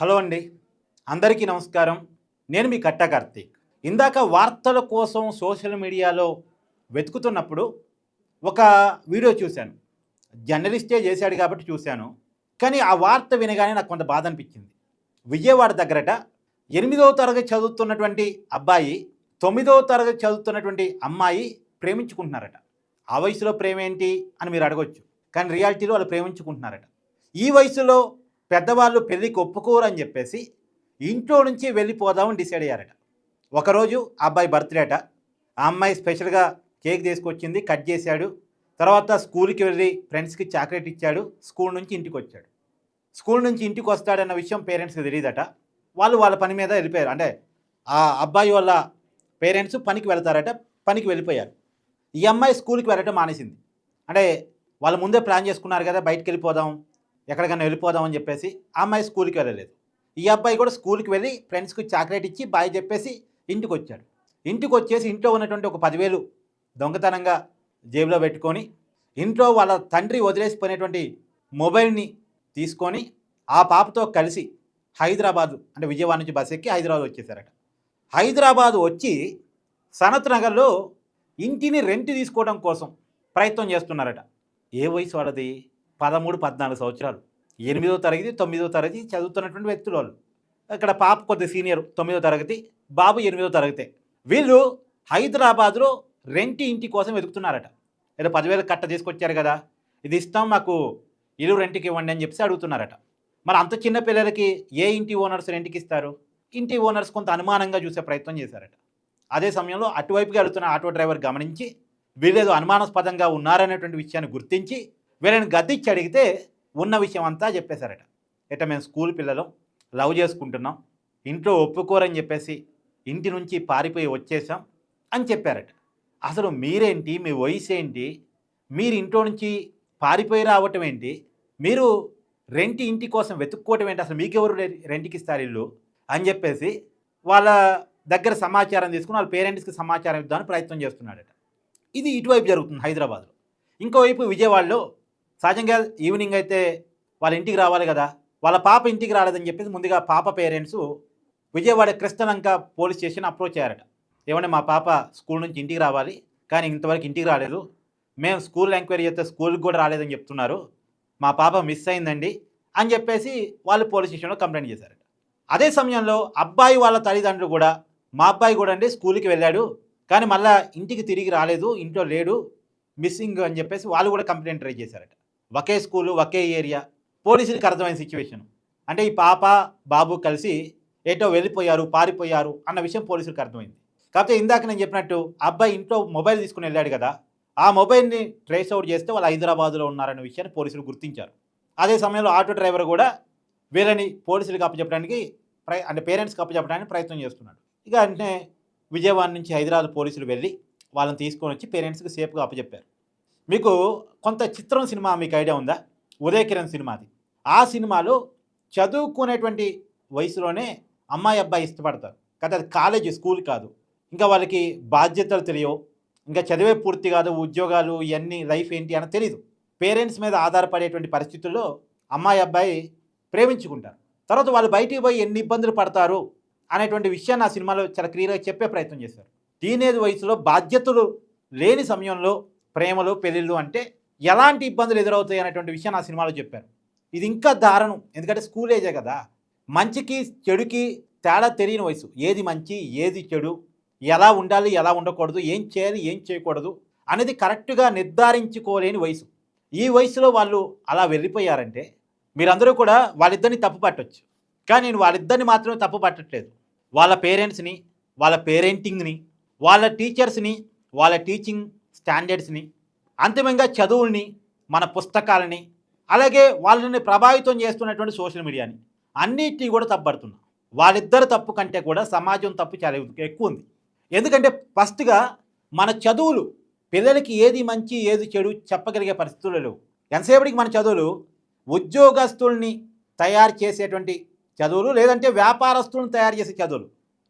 Hello అండి. అందరికీ నమస్కారం. నేను మీ కట్ట కార్తీక్. ఇందాక వార్తల కోసం సోషల్ మీడియాలో వెతుకుతున్నప్పుడు ఒక వీడియో చూశాను. జర్నలిస్టే చేశాడు కాబట్టి చూశాను. కానీ ఆ వార్త వినగానే నాకు కొంత బాధ అనిపించింది. విజయవాడ దగ్గరట ఎనిమిదవ తరగతి చదువుతున్నటువంటి అబ్బాయి తొమ్మిదవ తరగతి చదువుతున్నటువంటి అమ్మాయి ప్రేమించుకుంటున్నారట. ఆ వయసులో ప్రేమ ఏంటి అని మీరు అడగొచ్చు. కానీ రియాలిటీలో వాళ్ళు ప్రేమించుకుంటున్నారట. ఈ వయసులో పెద్దవాళ్ళు పెళ్ళికి ఒప్పుకోరు అని చెప్పేసి ఇంట్లో నుంచి వెళ్ళిపోదామని డిసైడ్ అయ్యారట. ఒకరోజు ఆ అబ్బాయి బర్త్డేట ఆ అమ్మాయి స్పెషల్గా కేక్ తీసుకొచ్చింది కట్ చేశాడు. తర్వాత స్కూల్కి వెళ్ళి ఫ్రెండ్స్కి చాక్లెట్ ఇచ్చాడు. స్కూల్ నుంచి ఇంటికి వచ్చాడు. స్కూల్ నుంచి ఇంటికి వస్తాడన్న విషయం పేరెంట్స్కి తెలియదట. వాళ్ళు వాళ్ళ పని మీద వెళ్ళిపోయారు. అంటే ఆ అబ్బాయి వాళ్ళ పేరెంట్స్ పనికి వెళ్తారట పనికి వెళ్ళిపోయారు. ఈ అమ్మాయి స్కూల్కి వెళ్ళటం మానేసింది. అంటే వాళ్ళు ముందే ప్లాన్ చేసుకున్నారు కదా బయటకు వెళ్ళిపోదాం ఎక్కడికైనా వెళ్ళిపోదామని చెప్పేసి ఆ అమ్మాయి స్కూల్కి వెళ్ళలేదు. ఈ అబ్బాయి కూడా స్కూల్కి వెళ్ళి ఫ్రెండ్స్కి చాక్లెట్ ఇచ్చి బాయ్ చెప్పేసి ఇంటికి వచ్చాడు ఇంటికి వచ్చేసి ఇంట్లో ఉన్నటువంటి ఒక పదివేలు దొంగతనంగా జేబులో పెట్టుకొని ఇంట్లో వాళ్ళ తండ్రి వదిలేసిపోయినటువంటి మొబైల్ని తీసుకొని ఆ పాపతో కలిసి హైదరాబాదు అంటే విజయవాడ నుంచి బస్ ఎక్కి హైదరాబాద్ వచ్చేసారట. హైదరాబాద్ వచ్చి సనత్ నగర్లో ఇంటిని రెంట్ తీసుకోవడం కోసం ప్రయత్నం చేస్తున్నారట. ఏ వయసు వాళ్ళది పదమూడు పద్నాలుగు సంవత్సరాలు. ఎనిమిదో తరగతి తొమ్మిదో తరగతి చదువుతున్నటువంటి వ్యక్తులు వాళ్ళు ఇక్కడ పాప కొద్ది సీనియర్ తొమ్మిదో తరగతి బాబు ఎనిమిదో తరగతి. వీళ్ళు హైదరాబాద్లో రెంట్ ఇంటి కోసం వెతుకుతున్నారట. ఏదో పదివేలు కట్ట తీసుకొచ్చారు కదా ఇది ఇస్తాం మాకు ఇల్లు రెంట్కి ఇవ్వండి అని చెప్పి అడుగుతున్నారట. మరి అంత చిన్న పిల్లలకి ఏ ఇంటి ఓనర్స్ రెంట్కి ఇస్తారు? ఇంటి ఓనర్స్ కొంత అనుమానంగా చూసే ప్రయత్నం చేశారట. అదే సమయంలో అటువైపుగా వెళుతున్న ఆటో డ్రైవర్ గమనించి వీళ్ళేదో అనుమానాస్పదంగా ఉన్నారనేటువంటి విషయాన్ని గుర్తించి వీళ్ళని గద్దిచ్చి అడిగితే ఉన్న విషయం అంతా చెప్పేశారట. ఇట మేము స్కూల్ పిల్లలు లవ్ చేసుకుంటున్నాం ఇంట్లో ఒప్పుకోరని చెప్పేసి ఇంటి నుంచి పారిపోయి వచ్చేసాం అని చెప్పారట. అసలు మీరేంటి మీ వయసు ఏంటి మీరు ఇంట్లో నుంచి పారిపోయి రావటం ఏంటి మీరు రెంట్ ఇంటి కోసం వెతుక్కోవటం ఏంటి అసలు మీకెవరు రెంట్కి ఇస్తారు ఇల్లు అని చెప్పేసి వాళ్ళ దగ్గర సమాచారం తీసుకుని వాళ్ళ పేరెంట్స్కి సమాచారం ఇద్దామని ప్రయత్నం చేస్తున్నాడట ఇది ఇటువైపు జరుగుతుంది హైదరాబాద్లో. ఇంకోవైపు విజయవాడలో సహజంగా ఈవినింగ్ అయితే వాళ్ళ ఇంటికి రావాలి కదా. వాళ్ళ పాప ఇంటికి రాలేదని చెప్పేసి ముందుగా పాప parents Vijayawada Krishnalanka police station approach అయ్యారట. ఏమంటే మా పాప స్కూల్ నుంచి ఇంటికి రావాలి కానీ ఇంతవరకు ఇంటికి రాలేదు. మేము స్కూల్ ఎంక్వైరీ చేస్తే స్కూల్కి కూడా రాలేదని చెప్తున్నారు. మా పాప మిస్ అయిందండి అని చెప్పేసి వాళ్ళు పోలీస్ స్టేషన్లో కంప్లైంట్ చేశారట. అదే సమయంలో అబ్బాయి వాళ్ళ తల్లిదండ్రులు కూడా మా అబ్బాయి కూడా అండి స్కూల్కి వెళ్ళాడు కానీ మళ్ళీ ఇంటికి తిరిగి రాలేదు ఇంట్లో లేడు మిస్సింగ్ అని చెప్పేసి వాళ్ళు కూడా కంప్లైంట్ రైజ్ చేశారట. ఒకే స్కూలు ఒకే ఏరియా. పోలీసులకు అర్థమైన సిచ్యువేషన్. అంటే ఈ పాప బాబు కలిసి ఏటో వెళ్ళిపోయారు పారిపోయారు అన్న విషయం పోలీసులకు అర్థమైంది. కాకపోతే ఇందాక నేను చెప్పినట్టు అబ్బాయి ఇంట్లో మొబైల్ తీసుకుని వెళ్ళాడు కదా ఆ మొబైల్ని ట్రేస్ అవుట్ చేస్తే వాళ్ళు హైదరాబాద్లో ఉన్నారనే విషయాన్ని పోలీసులు గుర్తించారు. అదే సమయంలో ఆటో డ్రైవర్ కూడా వీళ్ళని పోలీసులకు అప్పచెప్పడానికి ప్రయ అంటే పేరెంట్స్కి అప్పచెప్పడానికి ప్రయత్నం చేస్తున్నాడు. ఇక అంటే విజయవాడ నుంచి హైదరాబాద్ పోలీసులు వెళ్ళి వాళ్ళని తీసుకొని వచ్చి పేరెంట్స్కి సేఫ్గా అప్పచెప్పారు. మీకు కొంత చిత్రం సినిమా మీకు ఐడియా ఉందా? ఉదయ కిరణ్ సినిమాది. ఆ సినిమాలో చదువుకునేటువంటి వయసులోనే అమ్మాయి అబ్బాయి ఇష్టపడతారు. కదా అది కాలేజీ స్కూల్ కాదు. ఇంకా వాళ్ళకి బాధ్యతలు తెలియవు. ఇంకా చదివే పూర్తి కాదు. ఉద్యోగాలు ఇవన్నీ లైఫ్ ఏంటి అని తెలియదు పేరెంట్స్ మీద ఆధారపడేటువంటి పరిస్థితుల్లో అమ్మాయి అబ్బాయి ప్రేమించుకుంటారు. తర్వాత వాళ్ళు బయటికి పోయి ఎన్ని ఇబ్బందులు పడతారు అనేటువంటి విషయాన్ని ఆ సినిమాలో చాలా క్లియర్గా చెప్పే ప్రయత్నం చేశారు. టీనేజ్ వయసులో బాధ్యతలు లేని సమయంలో ప్రేమలు పెళ్ళిళ్ళు అంటే ఎలాంటి ఇబ్బందులు ఎదురవుతాయి అనేటువంటి విషయం ఆ సినిమాలో చెప్పారు. ఇది ఇంకా దారుణం. ఎందుకంటే స్కూల్ ఏజే కదా. మంచికి చెడుకి తేడా తెలియని వయసు. ఏది మంచి ఏది చెడు ఎలా ఉండాలి ఎలా ఉండకూడదు ఏం చేయాలి ఏం చేయకూడదు అనేది కరెక్ట్గా నిర్ధారించుకోలేని వయసు. ఈ వయసులో వాళ్ళు అలా వెళ్ళిపోయారంటే మీరందరూ కూడా వాళ్ళిద్దరిని తప్పు పట్టవచ్చు కానీ నేను వాళ్ళిద్దరిని మాత్రమే తప్పు పట్టట్లేదు. వాళ్ళ పేరెంట్స్ని వాళ్ళ పేరెంటింగ్ని వాళ్ళ టీచర్స్ని వాళ్ళ టీచింగ్ స్టాండర్డ్స్ని అంతిమంగా చదువుల్ని మన పుస్తకాలని అలాగే వాళ్ళని ప్రభావితం చేస్తున్నటువంటి సోషల్ మీడియాని అన్నిటినీ కూడా తప్పబడుతున్నా వాళ్ళిద్దరు తప్పు కంటే కూడా సమాజం తప్పు చాలా ఎక్కువ ఉంది ఎందుకంటే ఫస్ట్గా మన చదువులు పిల్లలకి ఏది మంచి ఏది చెడు చెప్పగలిగే పరిస్థితులు లేవు. ఎంతసేపటికి మన చదువులు ఉద్యోగస్తుల్ని తయారు చేసేటువంటి చదువులు లేదంటే వ్యాపారస్తులను తయారు చేసే చదువులు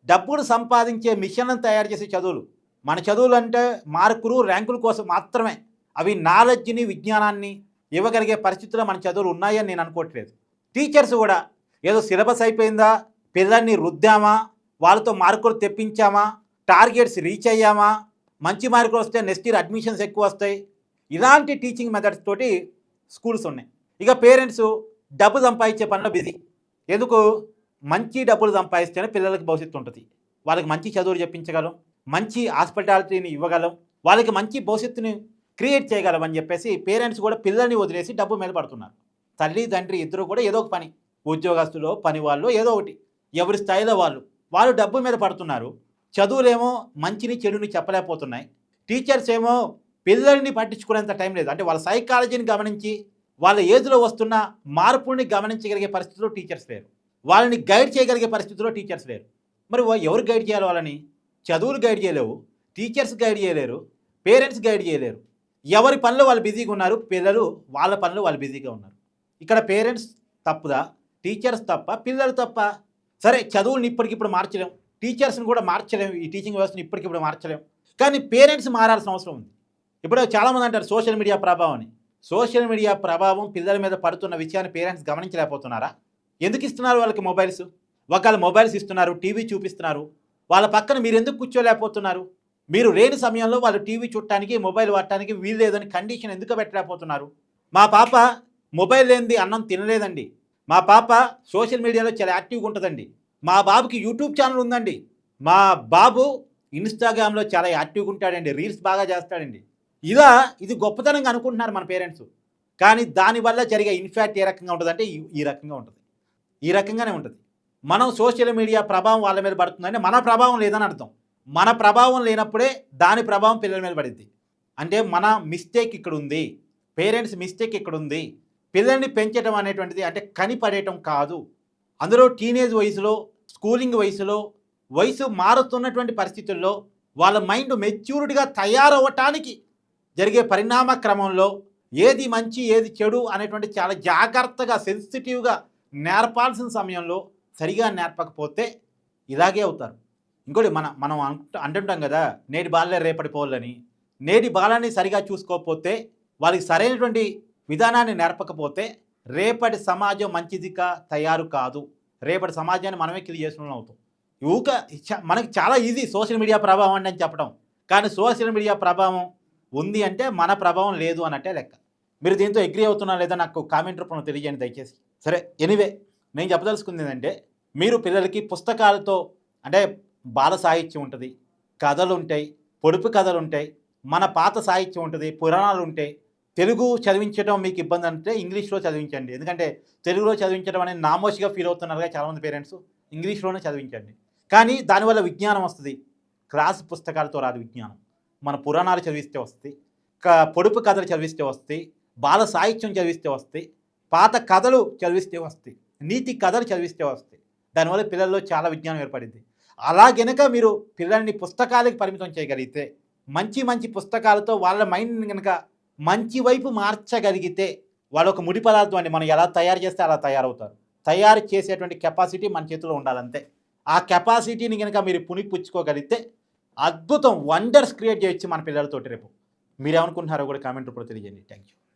డబ్బును సంపాదించే మిషన్లను తయారు చేసే చదువులు మన చదువులు అంటే మార్కులు ర్యాంకుల కోసం మాత్రమే. అవి నాలెడ్జ్ని విజ్ఞానాన్ని ఇవ్వగలిగే పరిస్థితుల్లో మన చదువులు ఉన్నాయని నేను అనుకోవట్లేదు. టీచర్స్ కూడా ఏదో సిలబస్ అయిపోయిందా పిల్లల్ని రుద్దామా వాళ్ళతో మార్కులు తెప్పించామా టార్గెట్స్ రీచ్ అయ్యామా మంచి మార్కులు వస్తే నెక్స్ట్ ఇయర్ అడ్మిషన్స్ ఎక్కువ వస్తాయి. ఇలాంటి టీచింగ్ మెథడ్స్ తోటి స్కూల్స్ ఉన్నాయి. ఇక పేరెంట్స్ డబ్బు సంపాదించే పనిలో బిజీ. ఎందుకు? మంచి డబ్బులు సంపాదిస్తేనే పిల్లలకి భవిష్యత్తు ఉంటుంది. వాళ్ళకి మంచి చదువులు చెప్పించగలం. మంచి హాస్పిటాలిటీని ఇవ్వగలం వాళ్ళకి మంచి భవిష్యత్తుని క్రియేట్ చేయగలం అని చెప్పేసి పేరెంట్స్ కూడా పిల్లల్ని వదిలేసి డబ్బు మీద పడుతున్నారు. తల్లి తండ్రి ఇద్దరు కూడా ఏదో ఒక పని ఉద్యోగస్తులు పని వాళ్ళు ఏదో ఒకటి ఎవరి స్థాయిలో వాళ్ళు వాళ్ళు డబ్బు మీద పడుతున్నారు. చదువులేమో మంచిని చెడుని చెప్పలేకపోతున్నాయి. టీచర్స్ ఏమో పిల్లల్ని పట్టించుకునేంత టైం లేదు. అంటే వాళ్ళ సైకాలజీని గమనించి వాళ్ళ ఏజ్లో వస్తున్న మార్పుని గమనించగలిగే పరిస్థితిలో టీచర్స్ లేరు. వాళ్ళని గైడ్ చేయగలిగే పరిస్థితిలో టీచర్స్ లేరు. మరి ఎవరు గైడ్ చేయాలి వాళ్ళని? చదువులు గైడ్ చేయలేవు టీచర్స్ గైడ్ చేయలేరు పేరెంట్స్ గైడ్ చేయలేరు. ఎవరి పనులు వాళ్ళు బిజీగా ఉన్నారు పిల్లలు వాళ్ళ పనులు వాళ్ళు బిజీగా ఉన్నారు. ఇక్కడ పేరెంట్స్ తప్పుదా? టీచర్స్ తప్ప? పిల్లలు తప్ప? సరే చదువుని ఇప్పటికిప్పుడు మార్చలేం. టీచర్స్ని కూడా మార్చలేం ఈ టీచింగ్ వ్యవస్థను ఇప్పటికిప్పుడు మార్చలేం. కానీ పేరెంట్స్ మారాల్సిన అవసరం ఉంది. ఇప్పుడు చాలామంది అంటారు సోషల్ మీడియా ప్రభావం సోషల్ మీడియా ప్రభావం పిల్లల మీద పడుతున్న విషయాన్ని పేరెంట్స్ గమనించలేకపోతున్నారా? ఎందుకు ఇస్తున్నారు వాళ్ళకి మొబైల్స్? ఒకవేళ మొబైల్స్ ఇస్తున్నారు టీవీ చూపిస్తున్నారు వాళ్ళ పక్కన మీరు ఎందుకు కూర్చోలేకపోతున్నారు? మీరు లేని సమయంలో వాళ్ళు టీవీ చూడటానికి మొబైల్ వాడటానికి వీలు లేదని కండిషన్ ఎందుకు పెట్టలేకపోతున్నారు? మా పాప మొబైల్ లేనిది అన్నం తినలేదండి. మా పాప సోషల్ మీడియాలో చాలా యాక్టివ్గా ఉంటుందండి. మా బాబుకి యూట్యూబ్ ఛానల్ ఉందండి. మా బాబు ఇన్స్టాగ్రామ్లో చాలా యాక్టివ్గా ఉంటాడండి. రీల్స్ బాగా చేస్తాడండి. ఇలా ఇది గొప్పతనంగా అనుకుంటున్నారు మన పేరెంట్స్. కానీ దానివల్ల జరిగే ఇన్ఫాక్ట్ ఏ రకంగా ఉంటుందంటే ఈ- ఈ రకంగా ఉంటుంది. ఈ రకంగానే ఉంటుంది. మనం సోషల్ మీడియా ప్రభావం వాళ్ళ మీద పడుతుందంటే మన ప్రభావం లేదని అర్థం. మన ప్రభావం లేనప్పుడే దాని ప్రభావం పిల్లల మీద పడింది అంటే మన మిస్టేక్ ఇక్కడ ఉంది. పేరెంట్స్ మిస్టేక్ ఇక్కడ ఉంది. పిల్లల్ని పెంచడం అనేటువంటిది అంటే కనిపడేయటం కాదు. అందులో టీనేజ్ వయసులో స్కూలింగ్ వయసులో వయసు మారుతున్నటువంటి పరిస్థితుల్లో వాళ్ళ మైండ్ మెచ్యూర్డ్గా తయారవ్వటానికి జరిగే పరిణామ క్రమంలో ఏది మంచి ఏది చెడు అనేటువంటి చాలా జాగ్రత్తగా సెన్సిటివ్గా నేర్పాల్సిన సమయంలో సరిగా నేర్పకపోతే ఇలాగే అవుతారు. ఇంకోటి మన మనం అంటు- అంటుంటాం కదా నేటి బాలలే రేపటి పోలని నేటి బాలని సరిగా చూసుకోకపోతే వాళ్ళకి సరైనటువంటి విధానాన్ని నేర్పకపోతే రేపటి సమాజం మంచిదిగా తయారు కాదు. రేపటి సమాజాన్ని మనమే కింద చేసిన అవుతాం. ఊక చ- మనకి చాలా ఈజీ సోషల్ మీడియా ప్రభావం అండి అని చెప్పడం. కానీ సోషల్ మీడియా ప్రభావం ఉంది అంటే మన ప్రభావం లేదు అన్నట్టే లెక్క. మీరు దీంతో అగ్రి అవుతున్నా లేదా నాకు కామెంట్ రూపంలో తెలియజేయండి దయచేసి. సరే ఎనీవే. నేను చెప్పదలుచుకుంది ఏంటంటే మీరు పిల్లలకి పుస్తకాలతో అంటే బాల సాహిత్యం ఉంటుంది కథలు ఉంటాయి పొడుపు కథలు ఉంటాయి మన పాత సాహిత్యం ఉంటుంది పురాణాలు ఉంటాయి తెలుగు చదివించడం మీకు ఇబ్బంది అంటే ఇంగ్లీష్లో చదివించండి. ఎందుకంటే తెలుగులో చదివించడం అనేది నామోషిగా ఫీల్ అవుతున్నారుగా చాలామంది పేరెంట్స్ ఇంగ్లీష్లోనే చదివించండి. కానీ దానివల్ల విజ్ఞానం వస్తుంది. క్లాస్ పుస్తకాలతో రాదు విజ్ఞానం. మన పురాణాలు చదివిస్తే వస్తాయి క- పొడుపు కథలు చదివిస్తే వస్తాయి బాల సాహిత్యం చదివిస్తే వస్తాయి పాత కథలు చదివిస్తే వస్తాయి నీతి కథలు చదివిస్తే వస్తాయి. దానివల్ల పిల్లల్లో చాలా విజ్ఞానం ఏర్పడింది. అలా గనక మీరు పిల్లల్ని పుస్తకాలకి పరిమితం చేయగలిగితే మంచి మంచి పుస్తకాలతో వాళ్ళ మైండ్ని కనుక మంచి వైపు మార్చగలిగితే వాళ్ళు ఒక ముడి పదార్థం అండి. మనం ఎలా తయారు చేస్తే అలా తయారవుతారు. తయారు చేసేటువంటి కెపాసిటీ మన చేతిలో ఉండాలంతే. ఆ కెపాసిటీని కనుక మీరు పుణిపుచ్చుకోగలిగితే అద్భుతం వండర్స్ క్రియేట్ చేయొచ్చు మన పిల్లలతోటి రేపు. మీరేమనుకుంటున్నారో కూడా కామెంట్ రూపంలో తెలియజేయండి. Thank you